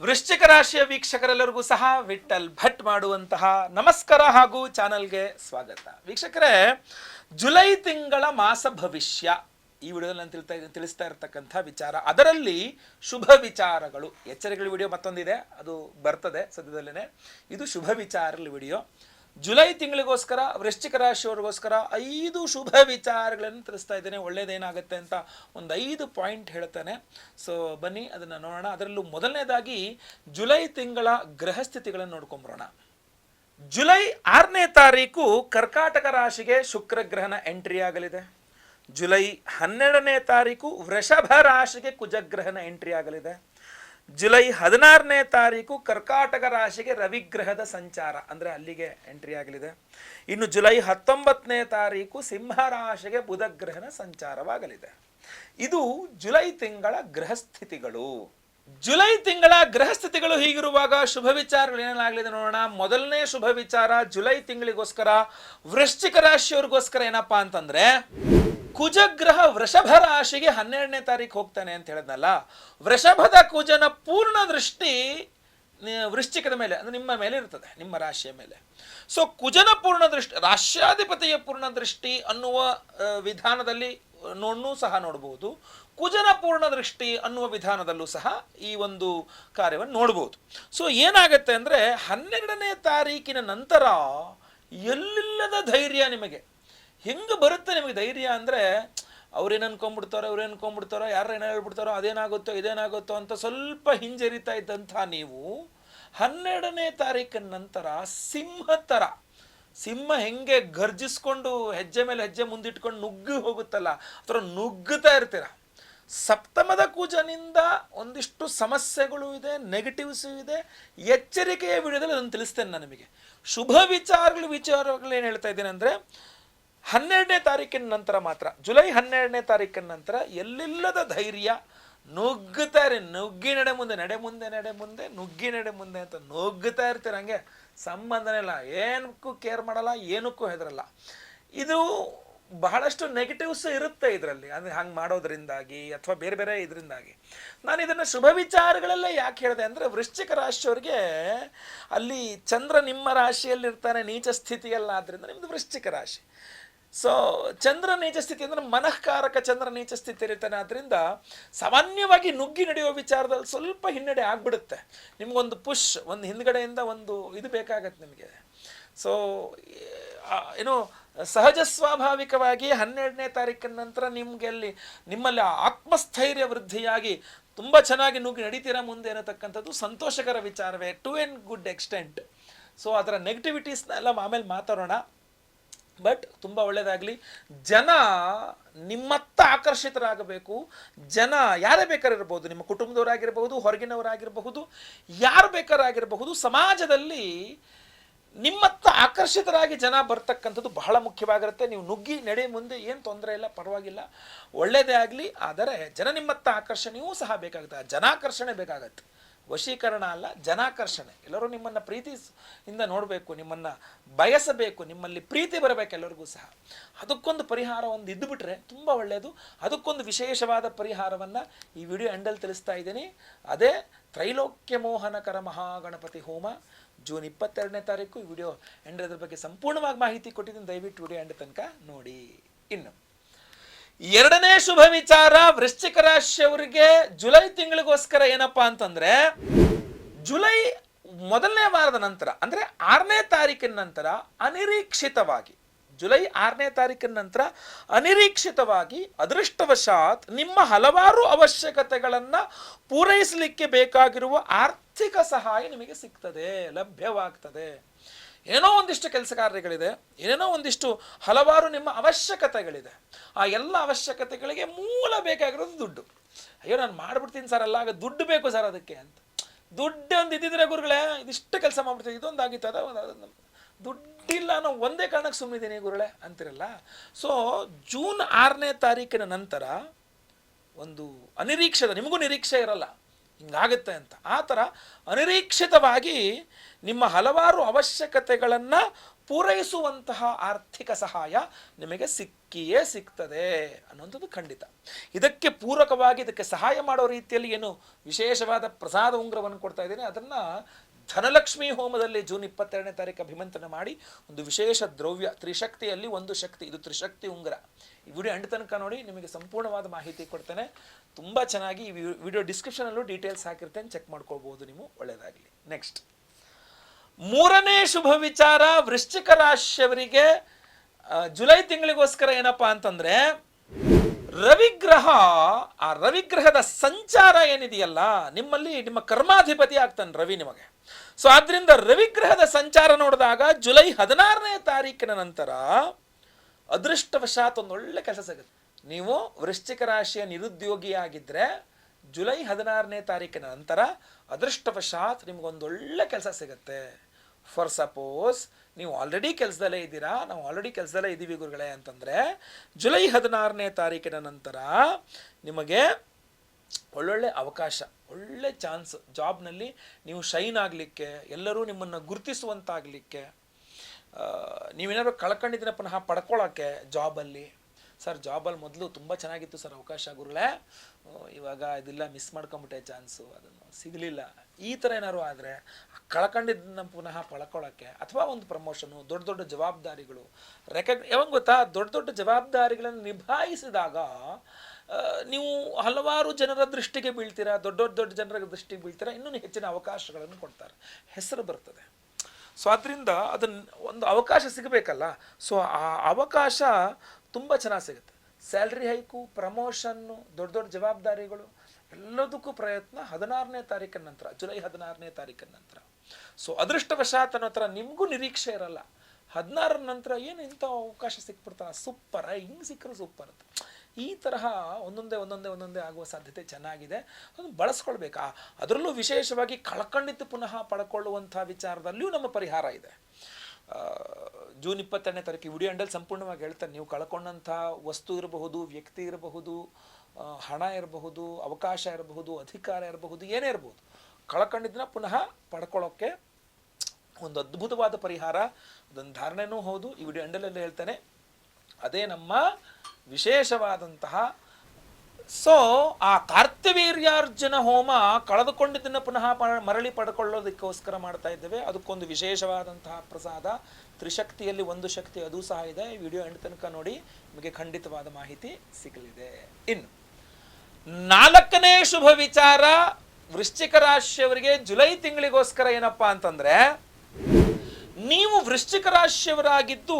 ವೃಶ್ಚಿಕ ರಾಶಿಯ ವೀಕ್ಷಕರೆಲ್ಲರಿಗೂ ಸಹ ವಿಠಲ್ ಭಟ್ ಮಾಡುವಂತಹ ನಮಸ್ಕಾರ ಹಾಗೂ ಚಾನಲ್ಗೆ ಸ್ವಾಗತ. ವೀಕ್ಷಕರೇ, ಜುಲೈ ತಿಂಗಳ ಮಾಸ ಭವಿಷ್ಯ ಈ ವಿಡಿಯೋದಲ್ಲಿ ನಾನು ತಿಳ್ತಾ ತಿಳಿಸ್ತಾ ಇರತಕ್ಕಂಥ ವಿಚಾರ. ಅದರಲ್ಲಿ ಶುಭ ವಿಚಾರಗಳು. ಎಚ್ಚರಿಕೆಗಳ ವಿಡಿಯೋ ಮತ್ತೊಂದಿದೆ. ಅದು ಬರ್ತದೆ ಸದ್ಯದಲ್ಲೇ ಇದು ಶುಭ ವಿಚಾರಗಳ ವಿಡಿಯೋ. ಜುಲೈ ತಿಂಗಳಿಗೋಸ್ಕರ, ವೃಶ್ಚಿಕ ರಾಶಿಯವರಿಗೋಸ್ಕರ ಐದು ಶುಭ ವಿಚಾರಗಳನ್ನು ತಿಳಿಸ್ತಾ ಇದ್ದೇನೆ. ಒಳ್ಳೆಯದೇನಾಗುತ್ತೆ ಅಂತ ಒಂದು ಐದು ಪಾಯಿಂಟ್ ಹೇಳ್ತಾನೆ ಸೊ ಬನ್ನಿ, ಅದನ್ನು ನೋಡೋಣ. ಅದರಲ್ಲೂ ಮೊದಲನೇದಾಗಿ ಜುಲೈ ತಿಂಗಳ ಗ್ರಹಸ್ಥಿತಿಗಳನ್ನು ನೋಡ್ಕೊಂಬರೋಣ. ಜುಲೈ ಆರನೇ ತಾರೀಕು ಕರ್ಕಾಟಕ ರಾಶಿಗೆ ಶುಕ್ರ ಗ್ರಹಣ ಎಂಟ್ರಿ ಆಗಲಿದೆ. ಜುಲೈ ಹನ್ನೆರಡನೇ ತಾರೀಕು ವೃಷಭ ರಾಶಿಗೆ ಕುಜಗ್ರಹಣ ಎಂಟ್ರಿ ಆಗಲಿದೆ. ಜುಲೈ ಹದಿನಾರನೇ ತಾರೀಕು ಕರ್ಕಾಟಕ ರಾಶಿಗೆ ರವಿಗ್ರಹದ ಸಂಚಾರ, ಅಂದರೆ ಅಲ್ಲಿಗೆ ಎಂಟ್ರಿ ಆಗಲಿದೆ. ಇನ್ನು ಜುಲೈ ಹತ್ತೊಂಬತ್ತನೇ ತಾರೀಕು ಸಿಂಹ ರಾಶಿಗೆ ಬುಧ ಗ್ರಹಣ ಸಂಚಾರವಾಗಲಿದೆ. ಇದು ಜುಲೈ ತಿಂಗಳ ಗ್ರಹಸ್ಥಿತಿಗಳು. ಜುಲೈ ತಿಂಗಳ ಗ್ರಹಸ್ಥಿತಿಗಳು ಹೀಗಿರುವಾಗ ಶುಭ ವಿಚಾರಗಳು ಏನಾಗಲಿದೆ ನೋಡೋಣ. ಮೊದಲನೇ ಶುಭ ವಿಚಾರ ಜುಲೈ ತಿಂಗಳಿಗೋಸ್ಕರ, ವೃಶ್ಚಿಕ ರಾಶಿಯವ್ರಿಗೋಸ್ಕರ ಏನಪ್ಪಾ ಅಂತಂದ್ರೆ ಕುಜಗ್ರಹ ವೃಷಭ ರಾಶಿಗೆ ಹನ್ನೆರಡನೇ ತಾರೀಕು ಹೋಗ್ತಾನೆ ಅಂತ ಹೇಳಿದ್ನಲ್ಲ, ವೃಷಭದ ಕುಜನ ಪೂರ್ಣ ದೃಷ್ಟಿ ವೃಶ್ಚಿಕದ ಮೇಲೆ, ಅಂದ್ರೆ ನಿಮ್ಮ ಮೇಲೆ ಇರ್ತದೆ, ನಿಮ್ಮ ರಾಶಿಯ ಮೇಲೆ. ಸೊ ಕುಜನ ಪೂರ್ಣ ದೃಷ್ಟಿ ರಾಶ್ಯಾಧಿಪತಿಯ ಪೂರ್ಣ ದೃಷ್ಟಿ ಅನ್ನುವ ವಿಧಾನದಲ್ಲಿ ನೋಡೂ ಸಹ ನೋಡಬಹುದು ಕುಜನ ಪೂರ್ಣ ದೃಷ್ಟಿ ಅನ್ನುವ ವಿಧಾನದಲ್ಲೂ ಸಹ ಈ ಒಂದು ಕಾರ್ಯವನ್ನು ನೋಡ್ಬೋದು. ಸೊ ಏನಾಗುತ್ತೆ ಅಂದರೆ ಹನ್ನೆರಡನೇ ತಾರೀಕಿನ ನಂತರ ಎಲ್ಲಿಲ್ಲದ ಧೈರ್ಯ ನಿಮಗೆ? ಹೆಂಗೆ ಬರುತ್ತೆ ನಿಮಗೆ ಧೈರ್ಯ ಅಂದರೆ ಅವ್ರೇನು ಅನ್ಕೊಂಬಿಡ್ತಾರೋ ಅವ್ರು ಅನ್ಕೊಂಡ್ಬಿಡ್ತಾರೋ ಯಾರು ಏನೋ ಹೇಳ್ಬಿಡ್ತಾರೋ, ಅದೇನಾಗುತ್ತೋ, ಇದೇನಾಗುತ್ತೋ ಅಂತ ಸ್ವಲ್ಪ ಹಿಂಜರಿತಾ ಇದ್ದಂಥ ನೀವು ಹನ್ನೆರಡನೇ ತಾರೀಕಿನ ನಂತರ ಸಿಂಹ ಥರ ಸಿಂಹ ಹೆಂಗೆ ಗರ್ಜಿಸ್ಕೊಂಡು ಹೆಜ್ಜೆ ಮೇಲೆ ಹೆಜ್ಜೆ ಮುಂದಿಟ್ಕೊಂಡು ನುಗ್ಗಿ ಹೋಗುತ್ತಲ್ಲ, ಅದರ ನುಗ್ಗುತ್ತಾ ಇರ್ತೀರ. ಸಪ್ತಮದ ಕೂಜನಿಂದ ಒಂದಿಷ್ಟು ಸಮಸ್ಯೆಗಳು ಇದೆ ನೆಗೆಟಿವ್ಸು ಇದೆ, ಎಚ್ಚರಿಕೆಯ ವಿಡಿಯೋದಲ್ಲಿ ಅದನ್ನು ತಿಳಿಸ್ತೇನೆ ನಾನು ನಿಮಗೆ. ಶುಭ ವಿಚಾರಗಳು ವಿಚಾರಗಳು ಏನು ಹೇಳ್ತಾ ಇದ್ದೇನೆ ಅಂದರೆ ಹನ್ನೆರಡನೇ ತಾರೀಕಿನ ನಂತರ ಮಾತ್ರ, ಜುಲೈ ಹನ್ನೆರಡನೇ ತಾರೀಕಿನ ನಂತರ ಎಲ್ಲಿಲ್ಲದ ಧೈರ್ಯ, ನುಗ್ಗುತ್ತಾ ಇರಿ, ನುಗ್ಗಿ ನಡೆ ಮುಂದೆ ನಡೆ ಮುಂದೆ ನಡೆ ಮುಂದೆ, ನುಗ್ಗಿ ನಡೆ ಮುಂದೆ ಅಂತ ನುಗ್ಗುತ್ತಾ ಇರ್ತೀರ ಹಂಗೆ. ಸಂಬಂಧನೇ ಇಲ್ಲ, ಏನಕ್ಕೂ ಕೇರ್ ಮಾಡಲ್ಲ, ಏನಕ್ಕೂ ಹೆದರಲ್ಲ. ಇದು ಬಹಳಷ್ಟು ನೆಗೆಟಿವ್ಸ್ ಇರುತ್ತೆ ಇದರಲ್ಲಿ, ಅಂದರೆ ಹಂಗೆ ಮಾಡೋದ್ರಿಂದಾಗಿ ಅಥವಾ ಬೇರೆ ಬೇರೆ ಇದರಿಂದಾಗಿ. ನಾನು ಇದನ್ನು ಶುಭ ವಿಚಾರಗಳೆಲ್ಲ ಯಾಕೆ ಹೇಳಿದೆ ಅಂದರೆ, ವೃಶ್ಚಿಕ ರಾಶಿಯವರಿಗೆ ಅಲ್ಲಿ ಚಂದ್ರ ನಿಮ್ಮ ರಾಶಿಯಲ್ಲಿರ್ತಾನೆ, ನೀಚ ಸ್ಥಿತಿಯಲ್ಲ ಆದ್ದರಿಂದ ನಿಮ್ಮದು ವೃಶ್ಚಿಕ ರಾಶಿ. ಸೊ ಚಂದ್ರ ನೀಚ ಸ್ಥಿತಿ ಅಂದರೆ ಮನಃಕಾರಕ ಚಂದ್ರ ನೀಚ ಸ್ಥಿತಿ ಇರ್ತಾನೆ ಆದ್ದರಿಂದ ಸಾಮಾನ್ಯವಾಗಿ ನುಗ್ಗಿ ನಡೆಯುವ ವಿಚಾರದಲ್ಲಿ ಸ್ವಲ್ಪ ಹಿನ್ನಡೆ ಆಗ್ಬಿಡುತ್ತೆ. ನಿಮಗೊಂದು ಪುಷ್ ಒಂದು ಹಿಂದ್ಗಡೆಯಿಂದ ಒಂದು ಇದು ಬೇಕಾಗತ್ತೆ ನಿಮಗೆ. ಸೊ ಏನು, ಸಹಜ ಸ್ವಾಭಾವಿಕವಾಗಿ ಹನ್ನೆರಡನೇ ತಾರೀಕಿನ ನಂತರ ನಿಮಗೆ ಅಲ್ಲಿ, ನಿಮ್ಮಲ್ಲಿ ಆತ್ಮಸ್ಥೈರ್ಯ ವೃದ್ಧಿಯಾಗಿ ತುಂಬ ಚೆನ್ನಾಗಿ ನುಗ್ಗಿ ನಡೀತೀರಾ ಮುಂದೆ ಅನ್ನತಕ್ಕಂಥದ್ದು ಸಂತೋಷಕರ ವಿಚಾರವೇ to an good extent so ಅದರ ನೆಗೆಟಿವಿಟೀಸ್ನ ಎಲ್ಲ ಆಮೇಲೆ ಮಾತಾಡೋಣ. ಬಟ್ ತುಂಬ ಒಳ್ಳೆಯದಾಗಲಿ ಜನ ನಿಮ್ಮತ್ತ ಆಕರ್ಷಿತರಾಗಬೇಕು. ಜನ ಯಾರೇ ಬೇಕಾರಿರ್ಬೋದು, ನಿಮ್ಮ ಕುಟುಂಬದವರಾಗಿರಬಹುದು, ಹೊರಗಿನವರಾಗಿರಬಹುದು, ಯಾರು ಬೇಕಾರಾಗಿರಬಹುದು, ಸಮಾಜದಲ್ಲಿ ನಿಮ್ಮತ್ತ ಆಕರ್ಷಿತರಾಗಿ ಜನ ಬರ್ತಕ್ಕಂಥದ್ದು ಬಹಳ ಮುಖ್ಯವಾಗಿರುತ್ತೆ. ನೀವು ನುಗ್ಗಿ ನಡೆ ಮುಂದೆ ಏನು ತೊಂದರೆ ಇಲ್ಲ, ಪರವಾಗಿಲ್ಲ. ಒಳ್ಳೆಯದೇ ಆಗಲಿ, ಆದರೆ ಜನ ನಿಮ್ಮತ್ತ ಆಕರ್ಷಣೆಯೂ ಸಹ ಬೇಕಾಗುತ್ತೆ. ಜನಾಕರ್ಷಣೆ ಬೇಕಾಗತ್ತೆ. ವಶೀಕರಣ ಅಲ್ಲ, ಜನಾಕರ್ಷಣೆ. ಎಲ್ಲರೂ ನಿಮ್ಮನ್ನು ಪ್ರೀತಿ ಇಂದ ನೋಡಬೇಕು, ನಿಮ್ಮನ್ನು ಬಯಸಬೇಕು, ನಿಮ್ಮಲ್ಲಿ ಪ್ರೀತಿ ಬರಬೇಕು ಎಲ್ಲರಿಗೂ ಸಹ. ಅದಕ್ಕೊಂದು ಪರಿಹಾರ ಒಂದು ಇದ್ದುಬಿಟ್ರೆ ತುಂಬ ಒಳ್ಳೆಯದು ಅದಕ್ಕೊಂದು ವಿಶೇಷವಾದ ಪರಿಹಾರವನ್ನು ಈ ವಿಡಿಯೋ ಎಂಡಲ್ಲಿ ತಿಳಿಸ್ತಾ ಇದ್ದೀನಿ. ಅದೇ ತ್ರೈಲೋಕ್ಯ ಮೋಹನಕರ ಮಹಾಗಣಪತಿ ಹೋಮ, ಜೂನ್ ಇಪ್ಪತ್ತೆರಡನೇ ತಾರೀಕು. ಈ ವಿಡಿಯೋ ಎಂಡ್ ಅದ್ರ ಬಗ್ಗೆ ಸಂಪೂರ್ಣವಾಗಿ ಮಾಹಿತಿ ಕೊಟ್ಟಿದ್ದೀನಿ. ದಯವಿಟ್ಟು ವಿಡಿಯೋ ಎಂಡ್ ತನಕ ನೋಡಿ. ಇನ್ನು. ಎರಡನೇ ಶುಭ ವಿಚಾರ ವೃಶ್ಚಿಕ ರಾಶಿಯವರಿಗೆ ಜುಲೈ ತಿಂಗಳಿಗೋಸ್ಕರ ಏನಪ್ಪಾ ಅಂತಂದ್ರೆ, ಜುಲೈ ಮೊದಲನೇ ವಾರದ ನಂತರ, ಅಂದ್ರೆ ಆರನೇ ತಾರೀಕಿನ ನಂತರ ಅನಿರೀಕ್ಷಿತವಾಗಿ, ಜುಲೈ ಆರನೇ ತಾರೀಕಿನ ನಂತರ ಅನಿರೀಕ್ಷಿತವಾಗಿ, ಅದೃಷ್ಟವಶಾತ್ ನಿಮ್ಮ ಹಲವಾರು ಅವಶ್ಯಕತೆಗಳನ್ನ ಪೂರೈಸಲಿಕ್ಕೆ ಬೇಕಾಗಿರುವ ಆರ್ಥಿಕ ಸಹಾಯ ನಿಮಗೆ ಸಿಗ್ತದೆ, ಲಭ್ಯವಾಗ್ತದೆ. ಏನೋ ಒಂದಿಷ್ಟು ಕೆಲಸ ಕಾರ್ಯಗಳಿದೆ ಏನೇನೋ ಒಂದಿಷ್ಟು ಹಲವಾರು ನಿಮ್ಮ ಅವಶ್ಯಕತೆಗಳಿದೆ. ಆ ಎಲ್ಲ ಅವಶ್ಯಕತೆಗಳಿಗೆ ಮೂಲ ಬೇಕಾಗಿರೋದು ದುಡ್ಡು. ಅಯ್ಯೋ, ನಾನು ಮಾಡಿಬಿಡ್ತೀನಿ ಸರ್, ಅಲ್ಲ, ಆಗ ದುಡ್ಡು ಬೇಕು ಸರ್ ಅದಕ್ಕೆ ಅಂತ. ದುಡ್ಡು ಒಂದು ಇದ್ದಿದ್ರೆ ಗುರುಗಳೇ, ಇದಿಷ್ಟು ಕೆಲಸ ಮಾಡ್ಬಿಡ್ತೀನಿ, ಇದೊಂದು ಆಗಿತ್ತು, ಅದ ಒಂದು ದುಡ್ಡಿಲ್ಲ ಅನ್ನೋ ಒಂದೇ ಕಾರಣಕ್ಕೆ ಸುಮ್ಮನಿದ್ದೀನಿ ಗುರುಗಳೇ, ಅಂತಿರಲ್ಲ? ಸೊ ಜೂನ್ ಆರನೇ ತಾರೀಕಿನ ನಂತರ ಒಂದು ಅನಿರೀಕ್ಷೆ ನಿಮಗೂ ನಿರೀಕ್ಷೆ ಇರಲ್ಲ. ಹಿಂಗಾಗುತ್ತೆ ಅಂತ. ಆ ಥರ ಅನಿರೀಕ್ಷಿತವಾಗಿ ನಿಮ್ಮ ಹಲವಾರು ಅವಶ್ಯಕತೆಗಳನ್ನು ಪೂರೈಸುವಂತಹ ಆರ್ಥಿಕ ಸಹಾಯ ನಿಮಗೆ ಸಿಕ್ಕಿಯೇ ಸಿಗ್ತದೆ ಅನ್ನುವಂಥದ್ದು ಖಂಡಿತ. ಇದಕ್ಕೆ ಪೂರಕವಾಗಿ ಇದಕ್ಕೆ ಸಹಾಯ ಮಾಡೋ ರೀತಿಯಲ್ಲಿ ಏನು ವಿಶೇಷವಾದ ಪ್ರಸಾದ ಉಂಗುರವನ್ನು ಕೊಡ್ತಾ ಇದ್ದೀನಿ. ಅದನ್ನು ಧನಲಕ್ಷ್ಮಿ ಹೋಮದಲ್ಲಿ ಜೂನ್ ಇಪ್ಪತ್ತೆರಡನೇ ತಾರೀಕು ಅಭಿಮಂತ್ರಣ ಮಾಡಿ ಒಂದು ವಿಶೇಷ ದ್ರವ್ಯ, ತ್ರಿಶಕ್ತಿಯಲ್ಲಿ ಒಂದು ಶಕ್ತಿ, ಇದು ತ್ರಿಶಕ್ತಿ ಉಂಗುರ. ಈ ವಿಡಿಯೋ ಅಂಡ್ ತನಕ ನೋಡಿ, ನಿಮಗೆ ಸಂಪೂರ್ಣವಾದ ಮಾಹಿತಿ ಕೊಡ್ತೇನೆ. ತುಂಬ ಚೆನ್ನಾಗಿ ಈ ವಿಡಿಯೋ ಡಿಸ್ಕ್ರಿಪ್ಷನಲ್ಲೂ ಡೀಟೇಲ್ಸ್ ಹಾಕಿರ್ತೇನೆ. ಚೆಕ್ ಮಾಡ್ಕೊಳ್ಬೋದು ನೀವು ಒಳ್ಳೆಯದಾಗಲಿ ನೆಕ್ಸ್ಟ್ ಮೂರನೇ ಶುಭ ವಿಚಾರ ವೃಶ್ಚಿಕ ರಾಶಿಯವರಿಗೆ ಜುಲೈ ತಿಂಗಳಿಗೋಸ್ಕರ ಏನಪ್ಪಾ ಅಂತಂದ್ರೆ ರವಿಗ್ರಹ, ಆ ರವಿಗ್ರಹದ ಸಂಚಾರ ಏನಿದೆಯಲ್ಲ, ನಿಮ್ಮಲ್ಲಿ ನಿಮ್ಮ ಕರ್ಮಾಧಿಪತಿ ಆಗ್ತಾನೆ ರವಿ ನಿಮಗೆ. ಸೊ ಆದ್ರಿಂದ ರವಿಗ್ರಹದ ಸಂಚಾರ ನೋಡಿದಾಗ ಜುಲೈ ಹದಿನಾರನೇ ತಾರೀಕಿನ ನಂತರ ಅದೃಷ್ಟವಶಾತ್ ಒಂದು ಒಳ್ಳೆ ಕೆಲಸ ಸಿಗುತ್ತೆ. ನೀವು ವೃಶ್ಚಿಕ ರಾಶಿಯ ನಿರುದ್ಯೋಗಿಯಾಗಿದ್ದರೆ ಜುಲೈ ಹದಿನಾರನೇ ತಾರೀಕಿನ ನಂತರ ಅದೃಷ್ಟವಶಾತ್ ನಿಮಗೊಂದು ಒಳ್ಳೆ ಕೆಲಸ ಸಿಗುತ್ತೆ. ಫಾರ್ ಸಪೋಸ್ ನೀವು ಆಲ್ರೆಡಿ ಕೆಲಸದಲ್ಲೇ ಇದ್ದೀರಾ? ನಾವು ಆಲ್ರೆಡಿ ಕೆಲಸದಲ್ಲೇ ಇದ್ದೀವಿ ಗುರುಗಳೇ ಅಂತಂದರೆ, ಜುಲೈ ಹದಿನಾರನೇ ತಾರೀಕಿನ ನಂತರ ನಿಮಗೆ ಒಳ್ಳೊಳ್ಳೆ ಅವಕಾಶ, ಒಳ್ಳೆ ಚಾನ್ಸ್ ಜಾಬ್ನಲ್ಲಿ ನೀವು ಶೈನ್ ಆಗಲಿಕ್ಕೆ, ಎಲ್ಲರೂ ನಿಮ್ಮನ್ನು ಗುರುತಿಸುವಂತಾಗಲಿಕ್ಕೆ ನೀವೇನಾದ್ರು ಕಳ್ಕೊಂಡಿದ್ದೀನಿ ಪುನಃ ಪಡ್ಕೊಳ್ಳೋಕ್ಕೆ ಜಾಬಲ್ಲಿ ಸರ್ ಜಾಬಲ್ಲಿ ಮೊದಲು ತುಂಬ ಚೆನ್ನಾಗಿತ್ತು ಸರ್ ಅವಕಾಶ ಗುರುಗಳೇ. ಇವಾಗ ಇದೆಲ್ಲ ಮಿಸ್ ಮಾಡ್ಕೊಂಬಿಟ್ಟೆ ಚಾನ್ಸು ಅದನ್ನು ಸಿಗಲಿಲ್ಲ. ಈ ಥರ ಏನಾದ್ರು ಆದರೆ ಕಳ್ಕೊಂಡಿದ್ದನ್ನ ಪುನಃ ಪಳ್ಕೊಳ್ಳೋಕ್ಕೆ ಅಥವಾ ಒಂದು ಪ್ರಮೋಷನು, ದೊಡ್ಡ ದೊಡ್ಡ ಜವಾಬ್ದಾರಿಗಳು, ರೆಕಗ್, ಯಾವಾಗ ಗೊತ್ತಾ? ದೊಡ್ಡ ದೊಡ್ಡ ಜವಾಬ್ದಾರಿಗಳನ್ನು ನಿಭಾಯಿಸಿದಾಗ ನೀವು ಹಲವಾರು ಜನರ ದೃಷ್ಟಿಗೆ ಬೀಳ್ತೀರಾ, ದೊಡ್ಡ ದೊಡ್ಡ ದೊಡ್ಡ ಜನರ ದೃಷ್ಟಿಗೆ ಬೀಳ್ತೀರಾ, ಇನ್ನೂ ಹೆಚ್ಚಿನ ಅವಕಾಶಗಳನ್ನು ಕೊಡ್ತಾರೆ. ಹೆಸರು ಬರ್ತದೆ. ಸೊ ಅದರಿಂದ ಅದನ್ನು ಒಂದು ಅವಕಾಶ ಸಿಗಬೇಕಲ್ಲ? ಸೊ ಆ ಅವಕಾಶ ತುಂಬ ಚೆನ್ನಾಗಿ ಸಿಗುತ್ತೆ. ಸ್ಯಾಲ್ರಿ ಹೈಕು, ಪ್ರಮೋಷನ್ನು, ದೊಡ್ಡ ದೊಡ್ಡ ಜವಾಬ್ದಾರಿಗಳು ಎಲ್ಲದಕ್ಕೂ ಪ್ರಯತ್ನ ಹದಿನಾರನೇ ತಾರೀಕಿನ ನಂತರ, ಜುಲೈ ಹದಿನಾರನೇ ತಾರೀಕಿನ ನಂತರ. ಸೊ ಅದೃಷ್ಟವಶಾತ್ ಅನ್ನೋ ಥರ ನಿಮಗೂ ನಿರೀಕ್ಷೆ ಇರಲ್ಲ. ಹದಿನಾರರ ನಂತರ ಏನು ಇಂಥ ಅವಕಾಶ ಸಿಕ್ಬಿಡ್ತಾನ? ಸೂಪರ್ ಹಿಂಗೆ ಸಿಕ್ಕರು ಸೂಪರ್ ಅಂತ. ಈ ತರಹ ಒಂದೊಂದೇ ಒಂದೊಂದೇ ಒಂದೊಂದೇ ಆಗುವ ಸಾಧ್ಯತೆ ಚೆನ್ನಾಗಿದೆ. ಅದನ್ನು ಬಳಸ್ಕೊಳ್ಬೇಕಾ. ಅದರಲ್ಲೂ ವಿಶೇಷವಾಗಿ ಕಳ್ಕೊಂಡಿದ್ದು ಪುನಃ ಪಡ್ಕೊಳ್ಳುವಂಥ ವಿಚಾರದಲ್ಲಿಯೂ ನಮ್ಮ ಪರಿಹಾರ ಇದೆ. ಜೂನ್ ಇಪ್ಪತ್ತೆರಡನೇ ತಾರೀಕು ವಿಡಿಯೋ ಅಂಡಲ್ಲಿ ಸಂಪೂರ್ಣವಾಗಿ ಹೇಳ್ತಾರೆ ನೀವು ಕಳ್ಕೊಂಡಂಥ ವಸ್ತು ಇರಬಹುದು, ವ್ಯಕ್ತಿ ಇರಬಹುದು ಹಣ ಇರಬಹುದು, ಅವಕಾಶ ಇರಬಹುದು, ಅಧಿಕಾರ ಇರಬಹುದು, ಏನೇ ಇರಬಹುದು. ಕಳ್ಕೊಂಡಿದ್ದನ್ನ ಪುನಃ ಪಡ್ಕೊಳ್ಳೋಕ್ಕೆ ಒಂದು ಅದ್ಭುತವಾದ ಪರಿಹಾರ, ಅದೊಂದು ಧಾರಣೆನೂ ಹೌದು. ಈ ವಿಡಿಯೋ ಎಂಡಲಲ್ಲಿ ಹೇಳ್ತಾನೆ. ಅದೇ ನಮ್ಮ ವಿಶೇಷವಾದಂತಹ ಸೊ ಆ ಕಾರ್ತವೀರ್ಯಾರ್ಜುನ ಹೋಮ ಕಳೆದುಕೊಂಡಿದ್ದನ್ನ ಪುನಃ ಮರಳಿ ಪಡ್ಕೊಳ್ಳೋದಕ್ಕೋಸ್ಕರ ಮಾಡ್ತಾ ಇದ್ದೇವೆ. ಅದಕ್ಕೊಂದು ವಿಶೇಷವಾದಂತಹ ಪ್ರಸಾದ, ತ್ರಿಶಕ್ತಿಯಲ್ಲಿ ಒಂದು ಶಕ್ತಿ, ಅದು ಸಹ ಇದೆ. ವಿಡಿಯೋ ಎಂಡ್ ತನಕ ನೋಡಿ, ನಿಮಗೆ ಖಂಡಿತವಾದ ಮಾಹಿತಿ ಸಿಗಲಿದೆ. ಇನ್ನು. ನಾಲ್ಕನೇ ಶುಭ ವಿಚಾರ ವೃಶ್ಚಿಕ ರಾಶಿಯವರಿಗೆ ಜುಲೈ ತಿಂಗಳಿಗೋಸ್ಕರ ಏನಪ್ಪ ಅಂತಂದ್ರೆ, ನೀವು ವೃಶ್ಚಿಕ ರಾಶಿಯವರಾಗಿದ್ದು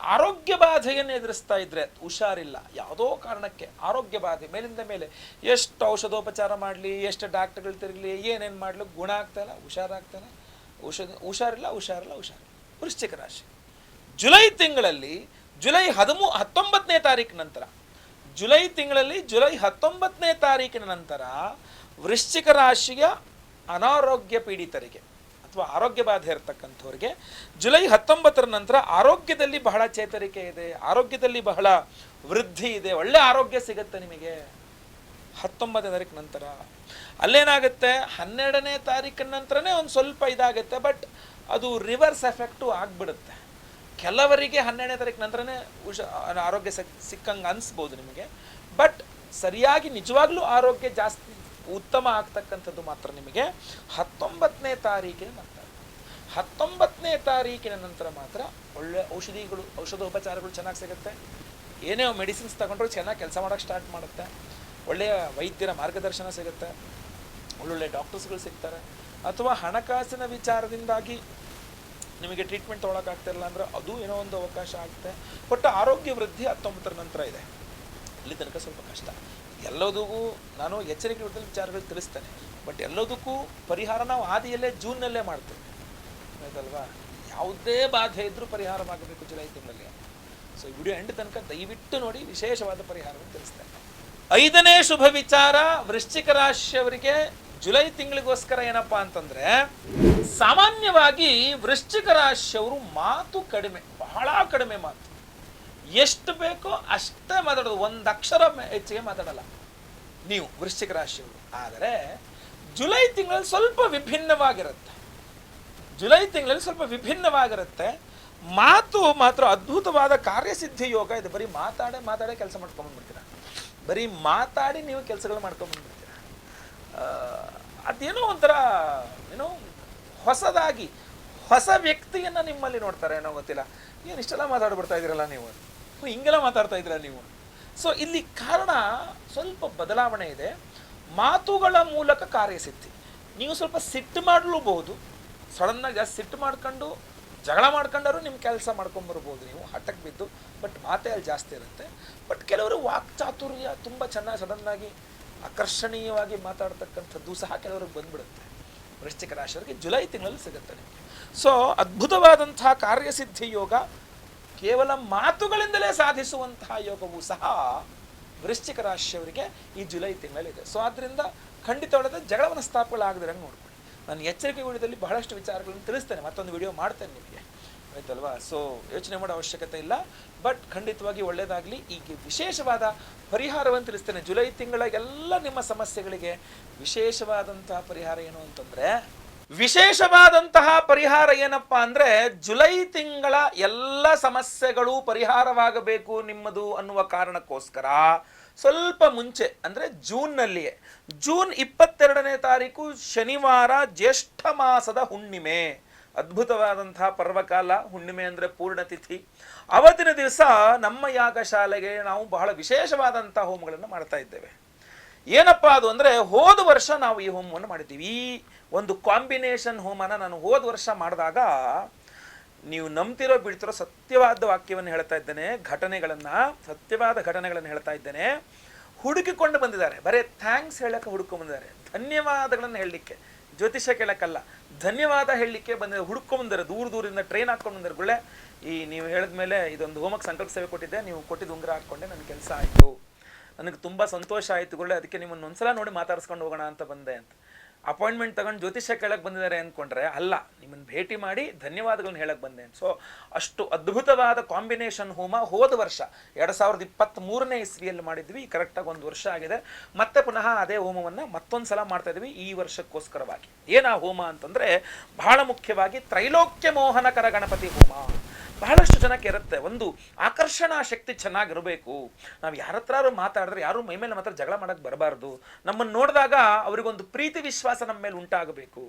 ಆರೋಗ್ಯ ಬಾಧೆಯನ್ನು ಎದುರಿಸ್ತಾ ಇದ್ರೆ ಹುಷಾರಿಲ್ಲ. ಯಾವುದೋ ಕಾರಣಕ್ಕೆ ಆರೋಗ್ಯ ಬಾಧೆ, ಮೇಲಿಂದ ಮೇಲೆ ಎಷ್ಟು ಔಷಧೋಪಚಾರ ಮಾಡಲಿ, ಎಷ್ಟು ಡಾಕ್ಟರ್ಗಳು ತಿರುಗಲಿ, ಏನೇನು ಮಾಡಲಿ, ಗುಣ ಆಗ್ತಾ ಇಲ್ಲ, ಹುಷಾರಾಗ್ತಾ ಔಷಧ, ಹುಷಾರಿಲ್ಲ ಹುಷಾರಿಲ್ಲ ಹುಷಾರಿಲ್ಲ. ವೃಶ್ಚಿಕ ರಾಶಿ. ಜುಲೈ ತಿಂಗಳಲ್ಲಿ, ಜುಲೈ ಹದಿಮೂ, ಹತ್ತೊಂಬತ್ತನೇ ತಾರೀಕು ನಂತರ ಜುಲೈ ತಿಂಗಳಲ್ಲಿ ಜುಲೈ ಹತ್ತೊಂಬತ್ತನೇ ತಾರೀಕಿನ ನಂತರ ವೃಶ್ಚಿಕ ರಾಶಿಯ ಅನಾರೋಗ್ಯ ಪೀಡಿತರಿಗೆ ಅಥವಾ ಆರೋಗ್ಯ ಬಾಧೆ ಇರತಕ್ಕಂಥವ್ರಿಗೆ ಜುಲೈ ಹತ್ತೊಂಬತ್ತರ ನಂತರ ಆರೋಗ್ಯದಲ್ಲಿ ಬಹಳ ಚೇತರಿಕೆ ಇದೆ, ಆರೋಗ್ಯದಲ್ಲಿ ಬಹಳ ವೃದ್ಧಿ ಇದೆ, ಒಳ್ಳೆ ಆರೋಗ್ಯ ಸಿಗುತ್ತೆ ನಿಮಗೆ. ಹತ್ತೊಂಬತ್ತನೇ ತಾರೀಕು ನಂತರ ಅಲ್ಲೇನಾಗುತ್ತೆ? ಹನ್ನೆರಡನೇ ತಾರೀಕಿನ ನಂತರನೇ ಒಂದು ಸ್ವಲ್ಪ ಇದಾಗುತ್ತೆ, ಬಟ್ ಅದು ರಿವರ್ಸ್ ಎಫೆಕ್ಟು ಆಗಿಬಿಡುತ್ತೆ. ಕೆಲವರಿಗೆ ಹನ್ನೆರಡನೇ ತಾರೀಕು ನಂತರನೇ ಹುಷ ಆರೋಗ್ಯ ಸಿಕ್ ಸಿಕ್ಕಂಗೆ ಅನಿಸ್ಬೋದು ನಿಮಗೆ. ಬಟ್ ಸರಿಯಾಗಿ ನಿಜವಾಗ್ಲೂ ಆರೋಗ್ಯ ಜಾಸ್ತಿ ಉತ್ತಮ ಆಗ್ತಕ್ಕಂಥದ್ದು ಮಾತ್ರ ನಿಮಗೆ ಹತ್ತೊಂಬತ್ತನೇ ತಾರೀಕಿನ ನಂತರ. ಹತ್ತೊಂಬತ್ತನೇ ತಾರೀಕಿನ ನಂತರ ಮಾತ್ರ ಒಳ್ಳೆ ಔಷಧಿಗಳು, ಔಷಧೋಪಚಾರಗಳು ಚೆನ್ನಾಗಿ ಸಿಗುತ್ತೆ. ಏನೇ ಮೆಡಿಸಿನ್ಸ್ ತಗೊಂಡ್ರು ಚೆನ್ನಾಗಿ ಕೆಲಸ ಮಾಡೋಕ್ಕೆ ಸ್ಟಾರ್ಟ್ ಮಾಡುತ್ತೆ. ಒಳ್ಳೆಯ ವೈದ್ಯರ ಮಾರ್ಗದರ್ಶನ ಸಿಗುತ್ತೆ. ಒಳ್ಳೊಳ್ಳೆ ಡಾಕ್ಟರ್ಸ್ಗಳು ಸಿಗ್ತಾರೆ. ಅಥವಾ ಹಣಕಾಸಿನ ವಿಚಾರದಿಂದಾಗಿ ನಿಮಗೆ ಟ್ರೀಟ್ಮೆಂಟ್ ತೊಗೊಳಕ್ಕಾಗ್ತಿರಲ್ಲ ಅಂದ್ರೆ ಅದು ಏನೋ ಒಂದು ಅವಕಾಶ ಆಗುತ್ತೆ ಬಟ್ ಆರೋಗ್ಯ ವೃದ್ಧಿ ಹತ್ತೊಂಬತ್ತರ ನಂತರ ಇದೆ. ಅಲ್ಲಿ ತನಕ ಸ್ವಲ್ಪ ಕಷ್ಟ. ಎಲ್ಲದಕ್ಕೂ ನಾನು ಎಚ್ಚರಿಕೆ ವಿರುದ್ಧ ವಿಚಾರಗಳು ತಿಳಿಸ್ತೇನೆ. ಬಟ್ ಎಲ್ಲದಕ್ಕೂ ಪರಿಹಾರ ನಾವು ಆದಿಯಲ್ಲೇ ಜೂನ್ನಲ್ಲೇ ಮಾಡ್ತೇವೆ. ಆಯ್ತಲ್ವಾ? ಯಾವುದೇ ಬಾಧೆ ಇದ್ರೂ ಪರಿಹಾರವಾಗಬೇಕು ಜುಲೈ ತಿಂಗಳಲ್ಲಿ. ಸೊ ಈ ವಿಡಿಯೋ ಎಂಡ್ ತನಕ ದಯವಿಟ್ಟು ನೋಡಿ ವಿಶೇಷವಾದ ಪರಿಹಾರವನ್ನು ತಿಳಿಸ್ತೇನೆ. ಐದನೇ ಶುಭ ವಿಚಾರ ವೃಶ್ಚಿಕ ರಾಶಿಯವರಿಗೆ ಜುಲೈ ತಿಂಗಳಿಗೋಸ್ಕರ ಏನಪ್ಪಾ ಅಂತಂದ್ರೆ ಸಾಮಾನ್ಯವಾಗಿ ವೃಶ್ಚಿಕ ರಾಶಿಯವರು ಮಾತು ಕಡಿಮೆ ಬಹಳ ಕಡಿಮೆ ಮಾತು. ಎಷ್ಟು ಬೇಕೋ ಅಷ್ಟೇ ಮಾತಾಡೋದು ಒಂದು ಅಕ್ಷರ ಹೆಚ್ಚಿಗೆ ಮಾತಾಡಲ್ಲ ನೀವು ವೃಶ್ಚಿಕ ರಾಶಿಯವರು. ಆದರೆ ಜುಲೈ ತಿಂಗಳಲ್ಲಿ ಸ್ವಲ್ಪ ವಿಭಿನ್ನವಾಗಿರುತ್ತೆ. ಜುಲೈ ತಿಂಗಳಲ್ಲಿ ಸ್ವಲ್ಪ ವಿಭಿನ್ನವಾಗಿರುತ್ತೆ. ಮಾತು ಮಾತ್ರ ಅದ್ಭುತವಾದ ಕಾರ್ಯಸಿದ್ಧಿ ಯೋಗ ಇದೆ. ಬರೀ ಮಾತಾಡೇ ಮಾತಾಡೇ ಕೆಲಸ ಮಾಡ್ಕೊಂಡ್ಬಂದ್ಬಿಡ್ತೀರ ಬರೀ ಮಾತಾಡಿ ನೀವು ಕೆಲಸಗಳು ಮಾಡ್ಕೊಂಡ್ಬಂದ್ಬಿಡ್ತೀರ ಆ, ಅದೇನೋ ಒಂಥರ ಏನೋ ಹೊಸದಾಗಿ ಹೊಸ ವ್ಯಕ್ತಿಯನ್ನು ನಿಮ್ಮಲ್ಲಿ ನೋಡ್ತಾರೆ ಏನೋ ಗೊತ್ತಿಲ್ಲ. ಏನು ಇಷ್ಟೆಲ್ಲ ಮಾತಾಡ್ಬಿಡ್ತಾ ಇದ್ದೀರಲ್ಲ ನೀವು? ಹಿಂಗೆಲ್ಲ ಮಾತಾಡ್ತಾ ಇದ್ದೀರಾ ನೀವು? ಸೊ ಇಲ್ಲಿ ಕಾರಣ ಸ್ವಲ್ಪ ಬದಲಾವಣೆ ಇದೆ. ಮಾತುಗಳ ಮೂಲಕ ಕಾರ್ಯಸಿದ್ಧಿ. ನೀವು ಸ್ವಲ್ಪ ಸಿಟ್ಟು ಮಾಡಲೂಬಹುದು. ಸಡನ್ನಾಗಿ ಜಾಸ್ತಿ ಸಿಟ್ಟು ಮಾಡ್ಕೊಂಡು ಜಗಳ ಮಾಡ್ಕೊಂಡಾರು ನಿಮ್ಮ ಕೆಲಸ ಮಾಡ್ಕೊಂಬರ್ಬೋದು. ನೀವು ಹಠಕ್ಕೆ ಬಿದ್ದು, ಬಟ್ ಮಾತೇ ಅಲ್ಲಿ ಜಾಸ್ತಿ ಇರುತ್ತೆ. ಬಟ್ ಕೆಲವರು ವಾಕ್ ಚಾತುರ್ಯ ತುಂಬ ಚೆನ್ನಾಗಿ ಸಡನ್ನಾಗಿ ಆಕರ್ಷಣೀಯವಾಗಿ ಮಾತಾಡ್ತಕ್ಕಂಥದ್ದು ಸಹ ಕೆಲವ್ರಿಗೆ ಬಂದ್ಬಿಡುತ್ತೆ. ವೃಶ್ಚಿಕ ರಾಶಿಯವರಿಗೆ ಜುಲೈ ತಿಂಗಳಲ್ಲಿ ಸಿಗುತ್ತದೆ ಸೊ ಅದ್ಭುತವಾದಂತಹ ಕಾರ್ಯಸಿದ್ಧಿ ಯೋಗ ಕೇವಲ ಮಾತುಗಳಿಂದಲೇ ಸಾಧಿಸುವಂತಹ ಯೋಗವೂ ಸಹ ವೃಶ್ಚಿಕ ರಾಶಿಯವರಿಗೆ ಈ ಜುಲೈ ತಿಂಗಳಲ್ಲಿದೆ. ಸೊ ಆದ್ದರಿಂದ ಖಂಡಿತ ಒಳಗೆ ಜಗಳವನ್ನು ಸ್ಥಾಪಗಳಾಗದಿರಂಗೆ ನೋಡ್ಕೊಳ್ಳಿ. ನಾನು ಎಚ್ಚರಿಕೆ ವಿಡಿಯೋದಲ್ಲಿ ಬಹಳಷ್ಟು ವಿಚಾರಗಳನ್ನು ತಿಳಿಸ್ತೇನೆ. ಮತ್ತೊಂದು ವಿಡಿಯೋ ಮಾಡ್ತೇನೆ ನಿಮಗೆ. ಆಯ್ತಲ್ವಾ? ಸೊ ಯೋಚನೆ ಮಾಡೋ ಅವಶ್ಯಕತೆ ಇಲ್ಲ. ಬಟ್ ಖಂಡಿತವಾಗಿ ಒಳ್ಳೆಯದಾಗಲಿ ಈಗ ವಿಶೇಷವಾದ ಪರಿಹಾರವನ್ನು ತಿಳಿಸ್ತೇನೆ. ಜುಲೈ ತಿಂಗಳ ಎಲ್ಲ ನಿಮ್ಮ ಸಮಸ್ಯೆಗಳಿಗೆ ವಿಶೇಷವಾದಂತಹ ಪರಿಹಾರ ಏನು ಅಂತಂದರೆ, ವಿಶೇಷವಾದಂತಹ ಪರಿಹಾರ ಏನಪ್ಪಾ ಅಂದರೆ, ಜುಲೈ ತಿಂಗಳ ಎಲ್ಲ ಸಮಸ್ಯೆಗಳು ಪರಿಹಾರವಾಗಬೇಕು ನಿಮ್ಮದು ಅನ್ನುವ ಕಾರಣಕ್ಕೋಸ್ಕರ ಸ್ವಲ್ಪ ಮುಂಚೆ, ಅಂದರೆ ಜೂನ್ನಲ್ಲಿಯೇ. ಜೂನ್ ಇಪ್ಪತ್ತೆರಡನೇ ತಾರೀಕು ಶನಿವಾರ ಜ್ಯೇಷ್ಠ ಮಾಸದ ಹುಣ್ಣಿಮೆ. ಅದ್ಭುತವಾದಂತಹ ಪರ್ವಕಾಲ, ಹುಣ್ಣಿಮೆ ಅಂದರೆ ಪೂರ್ಣತಿಥಿ ಅವತ್ತಿನ ದಿವಸ ನಮ್ಮ ಯಾಗಶಾಲೆಗೆ ನಾವು ಬಹಳ ವಿಶೇಷವಾದಂಥ ಹೋಮಗಳನ್ನು ಮಾಡ್ತಾ ಇದ್ದೇವೆ. ಏನಪ್ಪ ಅದು ಅಂದರೆ ಹೋದ ವರ್ಷ ನಾವು ಈ ಹೋಮವನ್ನು ಮಾಡಿದ್ದೀವಿ. ಈ ಒಂದು ಕಾಂಬಿನೇಷನ್ ಹೋಮನ ನಾನು ಹೋದ ವರ್ಷ ಮಾಡಿದಾಗ ನೀವು ನಂಬ್ತಿರೋ ಬಿಡ್ತಿರೋ ಸತ್ಯವಾದ ವಾಕ್ಯವನ್ನು ಹೇಳ್ತಾ ಇದ್ದೇನೆ, ಘಟನೆಗಳನ್ನು, ಸತ್ಯವಾದ ಘಟನೆಗಳನ್ನು ಹೇಳ್ತಾ ಇದ್ದೇನೆ. ಹುಡುಕಿಕೊಂಡು ಬಂದಿದ್ದಾರೆ. ಬರೀ ಥ್ಯಾಂಕ್ಸ್ ಹೇಳಕ್ಕೆ ಹುಡುಕೊಂಡು ಬಂದಿದ್ದಾರೆ. ಧನ್ಯವಾದಗಳನ್ನು ಹೇಳಲಿಕ್ಕೆ. ಜ್ಯೋತಿಷ ಕೇಳಕ್ಕಲ್ಲ. ಧನ್ಯವಾದ ಹೇಳಲಿಕ್ಕೆ ಬಂದಿದ್ದಾರೆ ಹುಡ್ಕೊಂಡ್ ದೂರ ದೂರದಿಂದ ಟ್ರೈನ್ ಹಾಕೊಂಡು ಬಂದಿದ್ದಾರೆ. ಗುಳ್ಳೆ, ಈ ನೀವು ಹೇಳಿದ ಮೇಲೆ ಇದೊಂದು ಹೋಮಕ್ಕೆ ಸಂಕಲ್ಪ ಸೇವೆ ಕೊಟ್ಟಿದ್ದೆ. ನೀವು ಕೊಟ್ಟಿದ್ದು ಉಂಗುರ ಹಾಕ್ಕೊಂಡೆ. ನನ್ನ ಕೆಲಸ ಆಯಿತು. ನನಗೆ ತುಂಬ ಸಂತೋಷ ಆಯಿತು ಗುಳ್ಳೆ. ಅದಕ್ಕೆ ನಿಮ್ಮನ್ನು ಒಂದ್ಸಲ ನೋಡಿ ಮಾತಾಡ್ಸ್ಕೊಂಡು ಹೋಗೋಣ ಅಂತ ಬಂದೆ ಅಂತ. ಅಪಾಯಿಂಟ್ಮೆಂಟ್ ತಗೊಂಡು ಜ್ಯೋತಿಷ್ಯ ಕೇಳಕ್ಕೆ ಬಂದಿದ್ದಾರೆ ಅಂದ್ಕೊಂಡ್ರೆ ಅಲ್ಲ, ನಿಮ್ಮನ್ನು ಭೇಟಿ ಮಾಡಿ ಧನ್ಯವಾದಗಳನ್ನ ಹೇಳಕ್ಕೆ ಬಂದೆ. ಸೊ ಅಷ್ಟು ಅದ್ಭುತವಾದ ಕಾಂಬಿನೇಷನ್ ಹೋಮ ಹೋದ ವರ್ಷ, ಎರಡು ಸಾವಿರದ ಇಪ್ಪತ್ತ್ ಮೂರನೇ ಇಸ್ವಿಯಲ್ಲಿ ಮಾಡಿದ್ವಿ. ಕರೆಕ್ಟಾಗಿ ಒಂದು ವರ್ಷ ಆಗಿದೆ. ಮತ್ತೆ ಪುನಃ ಅದೇ ಹೋಮವನ್ನು ಮತ್ತೊಂದು ಸಲ ಮಾಡ್ತಾ ಇದ್ವಿ ಈ ವರ್ಷಕ್ಕೋಸ್ಕರವಾಗಿ. ಏನ ಹೋಮ ಅಂತಂದ್ರೆ ಬಹಳ ಮುಖ್ಯವಾಗಿ ತ್ರೈಲೋಕ್ಯ ಮೋಹನಕರ ಗಣಪತಿ ಹೋಮ. ಬಹಳಷ್ಟು ಜನಕ್ಕೆ ಇರುತ್ತೆ. ಒಂದು ಆಕರ್ಷಣಾ ಶಕ್ತಿ ಚೆನ್ನಾಗಿರಬೇಕು. ನಾವು ಯಾರ ಹತ್ರ ಮಾತಾಡಿದ್ರೆ ಯಾರು ಮೈ ಮೇಲೆ ಮಾತ್ರ ಜಗಳ ಮಾಡಕ್ಕೆ ಬರಬಾರ್ದು. ನಮ್ಮನ್ನು ನೋಡಿದಾಗ ಅವರಿಗೊಂದು ಪ್ರೀತಿ ವಿಶ್ವಾಸ ನಮ್ಮ ಮೇಲೆ ಉಂಟಾಗಬೇಕು.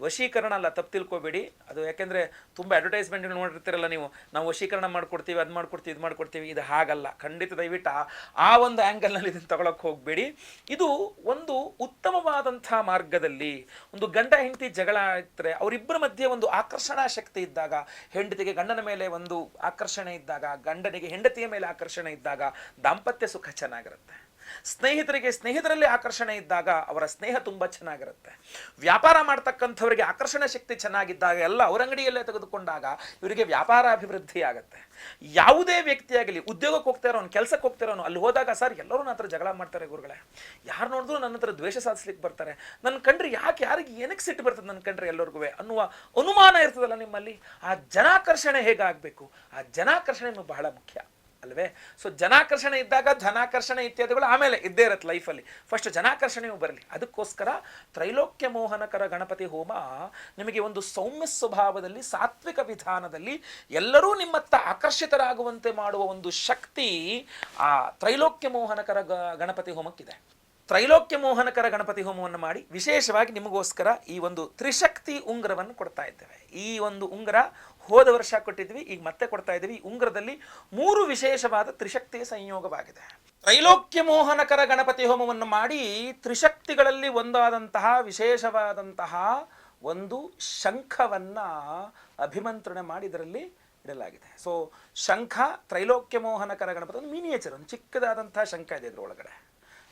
ವಶೀಕರಣ ಅಲ್ಲ, ತಪ್ಪು ತಿಳ್ಕೊಬೇಡಿ. ಅದು ಯಾಕೆಂದರೆ ತುಂಬ ಅಡ್ವರ್ಟೈಸ್ಮೆಂಟ್ ನೋಡಿರ್ತೀರಲ್ಲ ನೀವು, ನಾವು ವಶೀಕರಣ ಮಾಡ್ಕೊಡ್ತೀವಿ, ಅದು ಮಾಡ್ಕೊಡ್ತೀವಿ, ಇದು ಮಾಡ್ಕೊಡ್ತೀವಿ, ಇದು ಹಾಗಲ್ಲ. ಖಂಡಿತ ದಯವಿಟ್ಟು ಆ- ಒಂದು ಆ್ಯಂಗಲ್ನಲ್ಲಿ ಇದನ್ನು ತಗೊಳಕ್ಕೆ ಹೋಗಬೇಡಿ. ಇದು ಒಂದು ಉತ್ತಮವಾದಂಥ ಮಾರ್ಗದಲ್ಲಿ ಒಂದು ಗಂಡ ಹೆಂಡತಿ ಜಗಳ ಇದ್ದರೆ ಅವರಿಬ್ಬರ ಮಧ್ಯೆ ಒಂದು ಆಕರ್ಷಣಾ ಶಕ್ತಿ ಇದ್ದಾಗ, ಹೆಂಡತಿಗೆ ಗಂಡನ ಮೇಲೆ ಒಂದು ಆಕರ್ಷಣೆ ಇದ್ದಾಗ, ಗಂಡನಿಗೆ ಹೆಂಡತಿಯ ಮೇಲೆ ಆಕರ್ಷಣೆ ಇದ್ದಾಗ ದಾಂಪತ್ಯ ಸುಖ ಚೆನ್ನಾಗಿರುತ್ತೆ. ಸ್ನೇಹಿತರಿಗೆ, ಸ್ನೇಹಿತರಲ್ಲಿ ಆಕರ್ಷಣೆ ಇದ್ದಾಗ ಅವರ ಸ್ನೇಹ ತುಂಬ ಚೆನ್ನಾಗಿರುತ್ತೆ. ವ್ಯಾಪಾರ ಮಾಡ್ತಕ್ಕಂಥವರಿಗೆ ಆಕರ್ಷಣೆ ಶಕ್ತಿ ಚೆನ್ನಾಗಿದ್ದಾಗ, ಎಲ್ಲ ಅವ್ರ ಅಂಗಡಿಯಲ್ಲೇ ತೆಗೆದುಕೊಂಡಾಗ ಇವರಿಗೆ ವ್ಯಾಪಾರ ಅಭಿವೃದ್ಧಿ ಆಗುತ್ತೆ. ಯಾವುದೇ ವ್ಯಕ್ತಿಯಾಗಲಿ, ಉದ್ಯೋಗಕ್ಕೆ ಹೋಗ್ತಾ ಇರೋನು, ಕೆಲಸಕ್ಕೆ ಹೋಗ್ತಾ ಇರೋನು, ಅಲ್ಲಿ ಹೋದಾಗ ಸರ್ ಎಲ್ಲರೂ ನನ್ನ ಹತ್ರ ಜಗಳ ಮಾಡ್ತಾರೆ ಗುರುಗಳೇ. ಯಾರು ನೋಡಿದ್ರು ನನ್ನ ಹತ್ರ ದ್ವೇಷ ಸಾಧಿಸ್ಲಿಕ್ಕೆ ಬರ್ತಾರೆ. ನನ್ನ ಕಂಡ್ರಿ ಯಾಕೆ ಯಾರಿಗೆ ಏನಕ್ಕೆ ಸಿಟ್ಟು ಬರ್ತದೆ ನನ್ನ ಕಂಡ್ರೆ ಎಲ್ಲರಿಗೂ ಅನ್ನುವ ಅನುಮಾನ ಇರ್ತದಲ್ಲ ನಿಮ್ಮಲ್ಲಿ? ಆ ಜನಾಕರ್ಷಣೆ ಹೇಗಾಗಬೇಕು? ಆ ಜನಾಕರ್ಷಣೆ ಬಹಳ ಮುಖ್ಯ. ಅಲ್ವೇ? ಸೊ ಜನಾಕರ್ಷಣೆ ಇದ್ದಾಗ ಧನಾಕರ್ಷಣೆ ಇತ್ಯಾದಿಗಳು ಆಮೇಲೆ ಇದ್ದೇ ಇರುತ್ತೆ ಲೈಫಲ್ಲಿ ಫಸ್ಟ್ ಜನಾಕರ್ಷಣೆಯೂ ಬರಲಿ. ಅದಕ್ಕೋಸ್ಕರ ತ್ರೈಲೋಕ್ಯ ಮೋಹನಕರ ಗಣಪತಿ ಹೋಮ ನಿಮಗೆ ಒಂದು ಸೌಮ್ಯ ಸ್ವಭಾವದಲ್ಲಿ, ಸಾತ್ವಿಕ ವಿಧಾನದಲ್ಲಿ ಎಲ್ಲರೂ ನಿಮ್ಮತ್ತ ಆಕರ್ಷಿತರಾಗುವಂತೆ ಮಾಡುವ ಒಂದು ಶಕ್ತಿ ಆ ತ್ರೈಲೋಕ್ಯ ಮೋಹನಕರ ಗಣಪತಿ ಹೋಮಕ್ಕಿದೆ. ತ್ರೈಲೋಕ್ಯ ಮೋಹನಕರ ಗಣಪತಿ ಹೋಮವನ್ನು ಮಾಡಿ ವಿಶೇಷವಾಗಿ ನಿಮಗೋಸ್ಕರ ಈ ಒಂದು ತ್ರಿಶಕ್ತಿ ಉಂಗುರವನ್ನು ಕೊಡ್ತಾ ಇದ್ದೇವೆ. ಈ ಒಂದು ಉಂಗುರ ಹೋದ ವರ್ಷ ಕೊಟ್ಟಿದ್ವಿ, ಈಗ ಮತ್ತೆ ಕೊಡ್ತಾ ಇದ್ದೀವಿ. ಉಂಗ್ರದಲ್ಲಿ ಮೂರು ವಿಶೇಷವಾದ ತ್ರಿಶಕ್ತಿಯ ಸಂಯೋಗವಾಗಿದೆ. ತ್ರೈಲೋಕ್ಯ ಮೋಹನಕರ ಗಣಪತಿ ಹೋಮವನ್ನು ಮಾಡಿ ತ್ರಿಶಕ್ತಿಗಳಲ್ಲಿ ಒಂದಾದಂತಹ, ವಿಶೇಷವಾದಂತಹ ಒಂದು ಶಂಖವನ್ನ ಅಭಿಮಂತ್ರಣ ಮಾಡಿ ಇದರಲ್ಲಿ ಇಡಲಾಗಿದೆ. ಸೊ ಶಂಖ, ತ್ರೈಲೋಕ್ಯ ಮೋಹನಕರ ಗಣಪತಿ, ಒಂದು ಮಿನಿಯೇಚರ್ ಒಂದು ಚಿಕ್ಕದಾದಂತಹ ಶಂಖ ಇದೆ ಇದರೊಳಗಡೆ.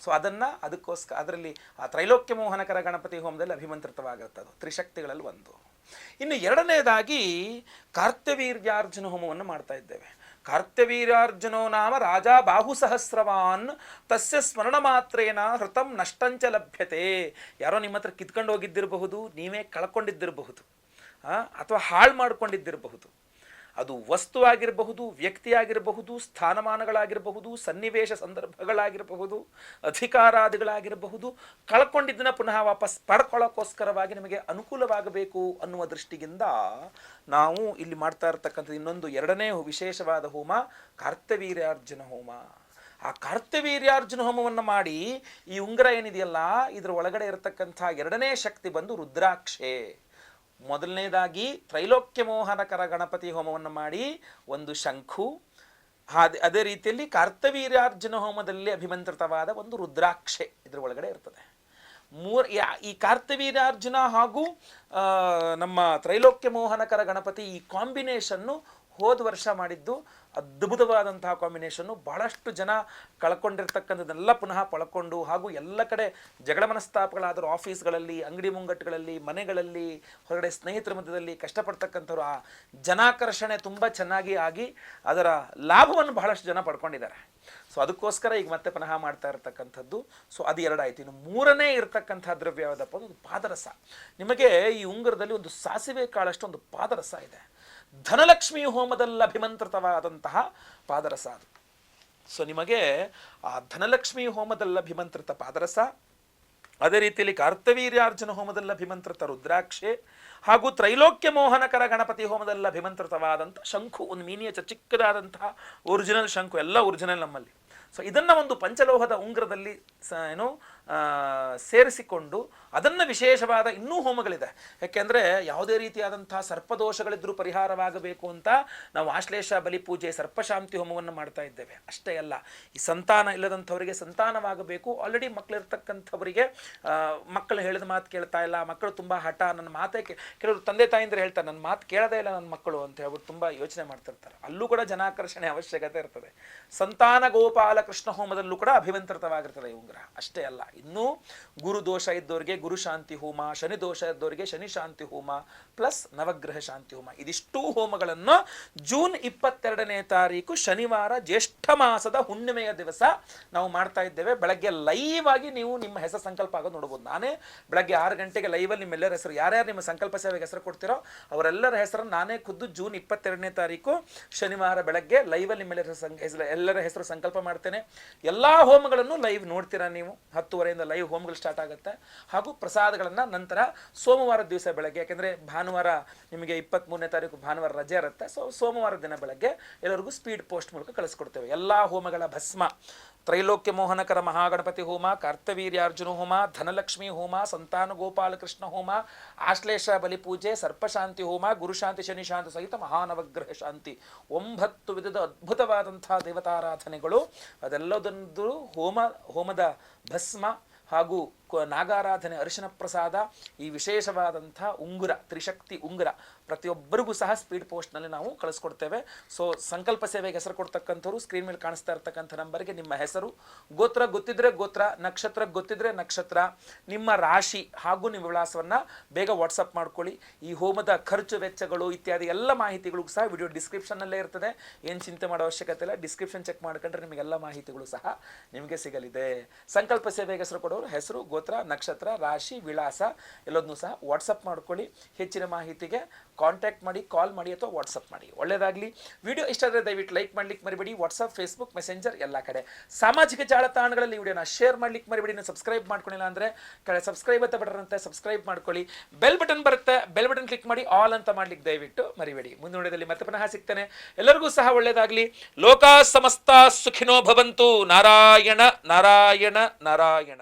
ಸೊ ಅದನ್ನು ಅದಕ್ಕೋಸ್ಕರ ಅದರಲ್ಲಿ ಆ ತ್ರೈಲೋಕ್ಯ ಮೋಹನಕರ ಗಣಪತಿ ಹೋಮದಲ್ಲಿ ಅಭಿಮಂತ್ರಿತವಾಗಿರುತ್ತೆ ಅದು ತ್ರಿಶಕ್ತಿಗಳಲ್ಲಿ ಒಂದು. ಇನ್ನು ಎರಡನೇದಾಗಿ ಕಾರ್ತವೀರ್ಯಾರ್ಜುನ ಹೋಮವನ್ನು ಮಾಡ್ತಾ ಇದ್ದೇವೆ. ಕಾರ್ತವೀರ್ಯಾರ್ಜುನೋ ನಾಮ ರಾಜ ಬಾಹು ಸಹಸ್ರವಾನ್ ತಸ್ಯ ಸ್ಮರಣ ಮಾತ್ರೇನ ಹೃತಂ ನಷ್ಟಂಚ ಲಭ್ಯತೆ. ಯಾರೋ ನಿಮ್ಮ ಹತ್ರ ಕಿತ್ಕೊಂಡು ಹೋಗಿದ್ದಿರಬಹುದು ನೀವೇ ಕಳ್ಕೊಂಡಿದ್ದಿರಬಹುದು ಅಥವಾ ಹಾಳು ಮಾಡ್ಕೊಂಡಿದ್ದಿರಬಹುದು. ಅದು ವಸ್ತು ಆಗಿರಬಹುದು ವ್ಯಕ್ತಿ ಆಗಿರಬಹುದು ಸ್ಥಾನಮಾನಗಳಾಗಿರಬಹುದು, ಸನ್ನಿವೇಶ ಸಂದರ್ಭಗಳಾಗಿರಬಹುದು, ಅಧಿಕಾರಾದಿಗಳಾಗಿರಬಹುದು, ಕಳ್ಕೊಂಡಿದ್ದನ್ನ ಪುನಃ ವಾಪಸ್ ಪಡ್ಕೊಳ್ಳೋಕ್ಕೋಸ್ಕರವಾಗಿ ನಿಮಗೆ ಅನುಕೂಲವಾಗಬೇಕು ಅನ್ನುವ ದೃಷ್ಟಿಯಿಂದ ನಾವು ಇಲ್ಲಿ ಮಾಡ್ತಾ ಇರತಕ್ಕಂಥದ್ದು ಇನ್ನೊಂದು ಎರಡನೇ ವಿಶೇಷವಾದ ಹೋಮ ಕಾರ್ತವೀರ್ಯಾರ್ಜುನ ಹೋಮ. ಆ ಕಾರ್ತವೀರ್ಯಾರ್ಜುನ ಹೋಮವನ್ನು ಮಾಡಿ ಈ ಉಂಗುರ ಏನಿದೆಯಲ್ಲ, ಇದರ ಒಳಗಡೆ ಇರತಕ್ಕಂಥ ಎರಡನೇ ಶಕ್ತಿ ಬಂದು ರುದ್ರಾಕ್ಷೆ. ಮೊದಲನೇದಾಗಿ ತ್ರೈಲೋಕ್ಯ ಮೋಹನಕರ ಗಣಪತಿ ಹೋಮವನ್ನು ಮಾಡಿ ಒಂದು ಶಂಖು ಅದೇ ಅದೇ ರೀತಿಯಲ್ಲಿ ಕಾರ್ತವೀರ್ಯಾರ್ಜುನ ಹೋಮದಲ್ಲಿ ಅಭಿಮಂತ್ರಿತವಾದ ಒಂದು ರುದ್ರಾಕ್ಷೆ ಇದರ ಒಳಗಡೆ ಇರ್ತದೆ. ಮೂರ್ ಈ ಕಾರ್ತವೀರ್ಯಾರ್ಜುನ ಹಾಗೂ ನಮ್ಮ ತ್ರೈಲೋಕ್ಯ ಮೋಹನಕರ ಗಣಪತಿ ಈ ಕಾಂಬಿನೇಷನ್ನು ಹೋದ ವರ್ಷ ಮಾಡಿದ್ದು ಅದ್ಭುತವಾದಂತಹ ಕಾಂಬಿನೇಷನ್ನು ಬಹಳಷ್ಟು ಜನ ಕಳ್ಕೊಂಡಿರ್ತಕ್ಕಂಥದ್ದನ್ನೆಲ್ಲ ಪುನಃ ಪಳ್ಕೊಂಡು ಹಾಗೂ ಎಲ್ಲ ಕಡೆ ಜಗಳ ಮನಸ್ತಾಪಗಳಾದರೂ ಆಫೀಸ್ಗಳಲ್ಲಿ ಅಂಗಡಿ ಮುಂಗಟ್ಟುಗಳಲ್ಲಿ, ಮನೆಗಳಲ್ಲಿ, ಹೊರಗಡೆ ಸ್ನೇಹಿತರ ಮಧ್ಯದಲ್ಲಿ ಕಷ್ಟಪಡ್ತಕ್ಕಂಥವ್ರು ಆ ಜನಾಕರ್ಷಣೆ ತುಂಬ ಚೆನ್ನಾಗಿ ಆಗಿ ಅದರ ಲಾಭವನ್ನು ಬಹಳಷ್ಟು ಜನ ಪಡ್ಕೊಂಡಿದ್ದಾರೆ. ಸೊ ಅದಕ್ಕೋಸ್ಕರ ಈಗ ಮತ್ತೆ ಪುನಃ ಮಾಡ್ತಾ ಇರತಕ್ಕಂಥದ್ದು. ಸೊ ಅದು ಎರಡಾಯ್ತು. ಇನ್ನು ಮೂರನೇ ಇರತಕ್ಕಂಥ ದ್ರವ್ಯ ಯಾವುದಪ್ಪ ಒಂದು ಪಾದರಸ. ನಿಮಗೆ ಈ ಉಂಗುರದಲ್ಲಿ ಒಂದು ಸಾಸಿವೆ ಕಾಳಷ್ಟು ಒಂದು ಪಾದರಸ ಇದೆ. ಧನಲಕ್ಷ್ಮಿ ಹೋಮದಲ್ಲಿ ಅಭಿಮಂತ್ರಿತವಾದಂತಹ ಪಾದರಸ ಅದು. ಸೊ ನಿಮಗೆ ಆ ಧನಲಕ್ಷ್ಮಿ ಹೋಮದಲ್ಲಿ ಅಭಿಮಂತ್ರಿತ ಪಾದರಸ, ಅದೇ ರೀತಿಯಲ್ಲಿ ಕಾರ್ತವೀರ್ಯಾರ್ಜುನ ಹೋಮದಲ್ಲಿ ಅಭಿಮಂತ್ರಿತ ರುದ್ರಾಕ್ಷೆ ಹಾಗೂ ತ್ರೈಲೋಕ್ಯ ಮೋಹನಕರ ಗಣಪತಿ ಹೋಮದಲ್ಲ ಅಭಿಮಂತ್ರಿತವಾದಂಥ ಶಂಖು, ಒಂದು ಮೀನಿಯ ಚಿಕ್ಕದಾದಂತಹ ಒರಿಜಿನಲ್ ಶಂಖು, ಎಲ್ಲ ಒರಿಜಿನಲ್ ನಮ್ಮಲ್ಲಿ. ಸೊ ಇದನ್ನು ಒಂದು ಪಂಚಲೋಹದ ಉಂಗ್ರದಲ್ಲಿ ಸ, ಏನು ಸೇರಿಸಿಕೊಂಡು ಅದನ್ನು ವಿಶೇಷವಾದ ಇನ್ನೂ ಹೋಮಗಳಿದೆ. ಯಾಕೆಂದರೆ ಯಾವುದೇ ರೀತಿಯಾದಂಥ ಸರ್ಪದೋಷಗಳಿದ್ದರೂ ಪರಿಹಾರವಾಗಬೇಕು ಅಂತ ನಾವು ಆಶ್ಲೇಷ ಬಲಿ ಪೂಜೆ, ಸರ್ಪಶಾಂತಿ ಹೋಮವನ್ನು ಮಾಡ್ತಾ ಇದ್ದೇವೆ. ಅಷ್ಟೇ ಅಲ್ಲ, ಈ ಸಂತಾನ ಇಲ್ಲದಂಥವರಿಗೆ ಸಂತಾನವಾಗಬೇಕು. ಆಲ್ರೆಡಿ ಮಕ್ಕಳಿರ್ತಕ್ಕಂಥವರಿಗೆ ಮಕ್ಕಳು ಹೇಳಿದ ಮಾತು ಕೇಳ್ತಾ ಇಲ್ಲ, ಮಕ್ಕಳು ತುಂಬ ಹಠ, ನನ್ನ ಮಾತೇ ಕೆಲವರು ತಂದೆ ತಾಯಿಂದ್ರೆ ಹೇಳ್ತಾರೆ, ನನ್ನ ಮಾತು ಕೇಳದೇ ಇಲ್ಲ ನನ್ನ ಮಕ್ಕಳು ಅಂತ ಹೇಳ್ಬಿಟ್ಟು ತುಂಬ ಯೋಚನೆ ಮಾಡ್ತಿರ್ತಾರೆ. ಅಲ್ಲೂ ಕೂಡ ಜನಾಕರ್ಷಣೆ ಅವಶ್ಯಕತೆ ಇರ್ತದೆ. ಸಂತಾನ ಗೋಪಾಲ ಕೃಷ್ಣ ಹೋಮದಲ್ಲೂ ಕೂಡ ಅಭಿಮಂತ್ರಿತವಾಗಿರ್ತದೆ ಈ ಉಂಗ್ರಹ. ಅಷ್ಟೇ ಅಲ್ಲ ಇನ್ನೂ ಗುರು ದೋಷ ಇದ್ದವರಿಗೆ ಗುರು ಶಾಂತಿ ಹೋಮ ಶನಿ ದೋಷ ಇದ್ದವರಿಗೆ ಶನಿ ಶಾಂತಿ ಹೋಮ ಪ್ಲಸ್ ನವಗ್ರಹ ಶಾಂತಿ ಹೋಮ. ಇದಿಷ್ಟು ಹೋಮಗಳನ್ನು ಜೂನ್ ಇಪ್ಪತ್ತೆರಡನೇ ತಾರೀಕು ಶನಿವಾರ ಜ್ಯೇಷ್ಠ ಮಾಸದ ಹುಣ್ಣಿಮೆಯ ದಿವಸ ನಾವು ಮಾಡ್ತಾ ಇದ್ದೇವೆ. ಬೆಳಗ್ಗೆ ಲೈವ್ ಆಗಿ ನೀವು ನಿಮ್ಮ ಹೆಸರು ಸಂಕಲ್ಪ ಆಗೋದು ನೋಡ್ಬೋದು. ನಾನೇ ಬೆಳಗ್ಗೆ ಆರು ಗಂಟೆಗೆ ಲೈವಲ್ಲಿ ನಿಮ್ಮೆಲ್ಲರ ಹೆಸರು, ಯಾರ್ಯಾರು ನಿಮ್ಮ ಸಂಕಲ್ಪ ಸೇವೆಗೆ ಹೆಸರು ಕೊಡ್ತೀರೋ ಅವರೆಲ್ಲರ ಹೆಸರನ್ನು ನಾನೇ ಖುದ್ದು ಜೂನ್ ಇಪ್ಪತ್ತೆರಡನೇ ತಾರೀಕು ಶನಿವಾರ ಬೆಳಗ್ಗೆ ಲೈವಲ್ಲಿ ನಿಮ್ಮೆಲ್ಲರ ಹೆಸರು ಎಲ್ಲರ ಹೆಸರು ಸಂಕಲ್ಪ ಮಾಡ್ತೇನೆ. ಎಲ್ಲ ಹೋಮಗಳನ್ನು ಲೈವ್ ನೋಡ್ತೀರಾ ನೀವು? ಹತ್ತುವರೆಯಿಂದ ಲೈವ್ ಹೋಮ್ಗಳು ಸ್ಟಾರ್ಟ್ ಆಗುತ್ತೆ. ಹಾಗೂ ಪ್ರಸಾದಗಳನ್ನು ನಂತರ ಸೋಮವಾರ ದಿವಸ ಬೆಳಗ್ಗೆ, ಯಾಕೆಂದರೆ ಭಾನುವಾರ ನಿಮಗೆ ಇಪ್ಪತ್ತ್ಮೂರನೇ ತಾರೀಕು ಭಾನುವಾರ ರಜೆ ಇರುತ್ತೆ. ಸೊ ಸೋಮವಾರ ದಿನ ಬೆಳಗ್ಗೆ ಎಲ್ಲರಿಗೂ ಸ್ಪೀಡ್ ಪೋಸ್ಟ್ ಮೂಲಕ ಕಳಿಸ್ಕೊಡ್ತೇವೆ. ಎಲ್ಲ ಹೋಮಗಳ ಭಸ್ಮ. ತ್ರೈಲೋಕ್ಯ ಮೋಹನಕರ ಮಹಾಗಣಪತಿ ಹೋಮ, ಕಾರ್ತವೀರ್ಯಾರ್ಜುನ ಹೋಮ, ಧನಲಕ್ಷ್ಮಿ ಹೋಮ, ಸಂತಾನ ಗೋಪಾಲಕೃಷ್ಣ ಹೋಮ, ಆಶ್ಲೇಷ ಬಲಿಪೂಜೆ ಸರ್ಪಶಾಂತಿ ಹೋಮ ಗುರುಶಾಂತಿ ಶನಿಶಾಂತಿ ಸಹಿತ ಮಹಾನವಗ್ರಹ ಶಾಂತಿ. ಒಂಬತ್ತು ವಿಧದ ಅದ್ಭುತವಾದಂತಹ ದೇವತಾರಾಧನೆಗಳು. ಅದೆಲ್ಲದೊಂದು ಹೋಮ, ಹೋಮದ ಭಸ್ಮ ಹಾಗೂ ನಾಗಾರಾಧನೆ ಅರಿಶಿನ ಪ್ರಸಾದ, ಈ ವಿಶೇಷವಾದಂಥ ಉಂಗುರ, ತ್ರಿಶಕ್ತಿ ಉಂಗುರ ಪ್ರತಿಯೊಬ್ಬರಿಗೂ ಸಹ ಸ್ಪೀಡ್ ಪೋಸ್ಟ್ನಲ್ಲಿ ನಾವು ಕಳಿಸ್ಕೊಡ್ತೇವೆ. ಸೊ ಸಂಕಲ್ಪ ಸೇವೆಗೆ ಹೆಸರು ಕೊಡ್ತಕ್ಕಂಥವ್ರು ಸ್ಕ್ರೀನ್ ಮೇಲೆ ಕಾಣಿಸ್ತಾ ಇರ್ತಕ್ಕಂಥ ನಂಬರ್ಗೆ ನಿಮ್ಮ ಹೆಸರು. ಗೋತ್ರ ಗೊತ್ತಿದ್ರೆ ಗೋತ್ರ, ನಕ್ಷತ್ರ ಗೊತ್ತಿದ್ರೆ ನಕ್ಷತ್ರ. ನಿಮ್ಮ ರಾಶಿ ಹಾಗೂ ನಿಮ್ಮ ವಿಳಾಸವನ್ನು ಬೇಗ ವಾಟ್ಸಪ್ ಮಾಡ್ಕೊಳ್ಳಿ. ಈ ಹೋಮದ ಖರ್ಚು, ವೆಚ್ಚಗಳು ಇತ್ಯಾದಿ ಎಲ್ಲ ಮಾಹಿತಿಗಳು ಸಹ ವಿಡಿಯೋ ಡಿಸ್ಕ್ರಿಪ್ಷನ್ನಲ್ಲೇ ಇರ್ತದೆ. ಏನು ಚಿಂತೆ ಮಾಡೋ ಅವಶ್ಯಕತೆ ಇಲ್ಲ. ಡಿಸ್ಕ್ರಿಪ್ಷನ್ ಚೆಕ್ ಮಾಡ್ಕೊಂಡ್ರೆ ನಿಮಗೆಲ್ಲ ಮಾಹಿತಿಗಳು ಸಹ ನಿಮಗೆ ಸಿಗಲಿದೆ. ಸಂಕಲ್ಪ ಸೇವೆಗೆ ಹೆಸರು ಕೊಡೋರು ಹೆಸರು ಗೋತ್ರ, ನಕ್ಷತ್ರ, ರಾಶಿ, ವಿಳಾಸ ಎಲ್ಲದನ್ನೂ ಸಹ ವಾಟ್ಸಪ್ ಮಾಡ್ಕೊಳ್ಳಿ. ಹೆಚ್ಚಿನ ಮಾಹಿತಿಗೆ ಕಾಂಟ್ಯಾಕ್ಟ್ ಮಾಡಿ ಕಾಲ್ ಮಾಡಿ ಅಥವಾ ವಾಟ್ಸಪ್ ಮಾಡಿ. ಒಳ್ಳೆಯದಾಗಲಿ ವಿಡಿಯೋ ಇಷ್ಟ ಆದರೆ ದಯವಿಟ್ಟು ಲೈಕ್ ಮಾಡ್ಲಿಕ್ಕೆ ಮರಿಬೇಡಿ. ವಾಟ್ಸಪ್ ಫೇಸ್ಬುಕ್ ಮೆಸೆಂಜರ್ ಎಲ್ಲ ಕಡೆ. ಸಾಮಾಜಿಕ ಜಾಲತಾಣಗಳಲ್ಲಿ ವಿಡಿಯೋನ ಶೇರ್ ಮಾಡ್ಲಿಕ್ಕೆ ಮರಿಬೇಡಿ. ನಾನು ಸಬ್ಸ್ಕ್ರೈಬ್ ಮಾಡ್ಕೊಂಡಿಲ್ಲ ಅಂದರೆ ಕಡೆ ಸಬ್ಸ್ಕ್ರೈಬ್ ಅಂತ ಬಟನ್ ಸಬ್ಸ್ಕ್ರೈಬ್ ಮಾಡ್ಕೊಳ್ಳಿ. ಬೆಲ್ ಬಟನ್ ಬರುತ್ತೆ. ಬೆಲ್ ಬಟನ್ ಕ್ಲಿಕ್ ಮಾಡಿ ಆಲ್ ಅಂತ ಮಾಡ್ಲಿಕ್ಕೆ ದಯವಿಟ್ಟು ಮರಿಬೇಡಿ. ಮುಂದಿನದಲ್ಲಿ ಮತ್ತೆ ಪುನಃ ಸಿಗ್ತಾನೆ. ಎಲ್ಲರಿಗೂ ಸಹ ಒಳ್ಳೆಯದಾಗಲಿ ಲೋಕ ಸಮಸ್ತ ಸುಖಿನೋ ಭವಂತು. ನಾರಾಯಣ ನಾರಾಯಣ ನಾರಾಯಣ.